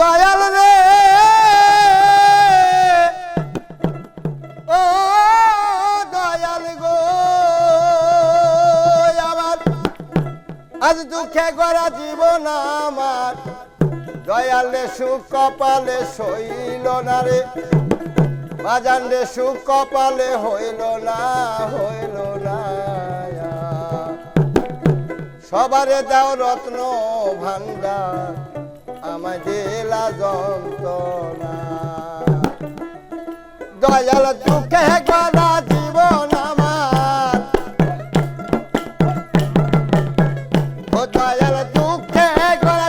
দয়াল রে। ও দয়াল গো, আমার আজ দুঃখে গড়া জীবন আমার। দয়ালে সুখ কপালে সইল না রে। বাজান রে সুখ কপালে হইল না হইল না সবারে দাও রত্ন ভান্ডার আমায় দিলা যন্ত্রণা। দয়াল দুঃখে গদা জীবন আমার। ও দয়াল দুঃখে গলা